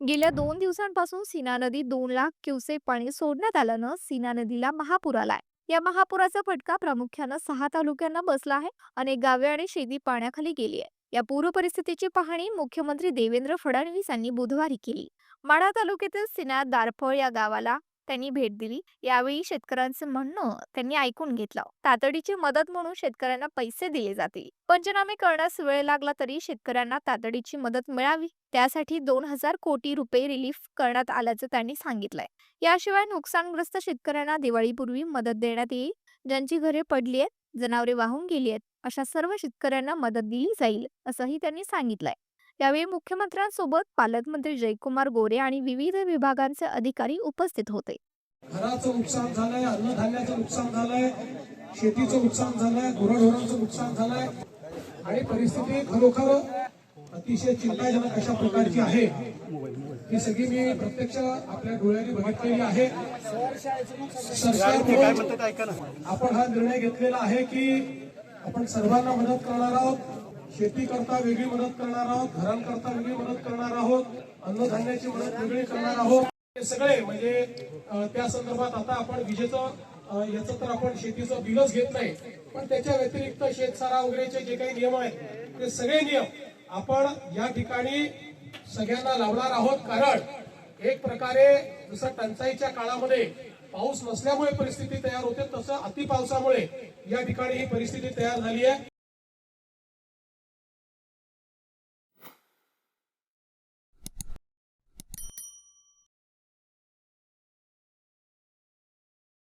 गेल्या दोन दिवसांपासून सीना नदी दोन लाख क्युसेक पाणी सोडण्यात आल्यानं सीना नदीला महापूर आलाय. या महापुराचा फटका प्रामुख्यानं सहा तालुक्यांना बसला आहे अनेक गावे आणि शेती पाण्याखाली गेली आहे. या पूर परिस्थितीची पाहणी मुख्यमंत्री देवेंद्र फडणवीस यांनी बुधवारी केली. माढा तालुक्यातील सिना दारफळ या गावाला त्यांनी भेट दिली. यावेळी शेतकऱ्यांचं म्हणणं त्यांनी ऐकून घेतलं. तातडीची मदत म्हणून शेतकऱ्यांना पैसे दिले जातील. पंचनामे करण्यास वेळ लागला तरी शेतकऱ्यांना तातडीची मदत मिळावी. त्यासाठी दोन हजार कोटी रुपये रिलीफ करण्यात आल्याचं त्यांनी सांगितलंय. याशिवाय नुकसानग्रस्त शेतकऱ्यांना दिवाळीपूर्वी मदत देण्यात येईल. ज्यांची घरे पडली आहेत जनावरे वाहून गेली आहेत अशा सर्व शेतकऱ्यांना मदत दिली जाईल असंही त्यांनी सांगितलंय. यावेळी मुख्यमंत्र्यांसोबत पालकमंत्री जयकुमार गोरे आणि विविध विभागांचे अधिकारी उपस्थित होते. घराचं नुकसान झालंय अन्नधान्याचं नुकसान झालंय शेतीचं नुकसान झालंय गुराढोरांचं नुकसान झालंय. आणि परिस्थिती खरोखर अतिशय चिंताजनक अशा प्रकारची आहे. ही सगळी मी प्रत्यक्ष आपल्या डोळ्यांनी बघितलेली आहे. सरकारकडून आपण हा निर्णय घेतलेला आहे की आपण सर्वांना मदत करणार आहोत. शेती करता वेगळी मदत करणार आहोत घरांकरता वेगळी मदत करणार आहोत अन्नधान्याची मदत वेगळी करणार आहोत. हे सगळे म्हणजे त्या संदर्भात आता आपण विजेचं अ, याचं तर आपण शेतीचं बिलच घेत नाही पण त्याच्या व्यतिरिक्त शेतसारा वगैरेचे जे काही नियम आहेत ते सगळे नियम आपण या ठिकाणी सगळ्यांना लावणार आहोत. कारण एक प्रकारे जसं टंचाईच्या काळामध्ये पाऊस नसल्यामुळे परिस्थिती तयार होते तसं अति पावसामुळे या ठिकाणी ही परिस्थिती तयार झाली आहे.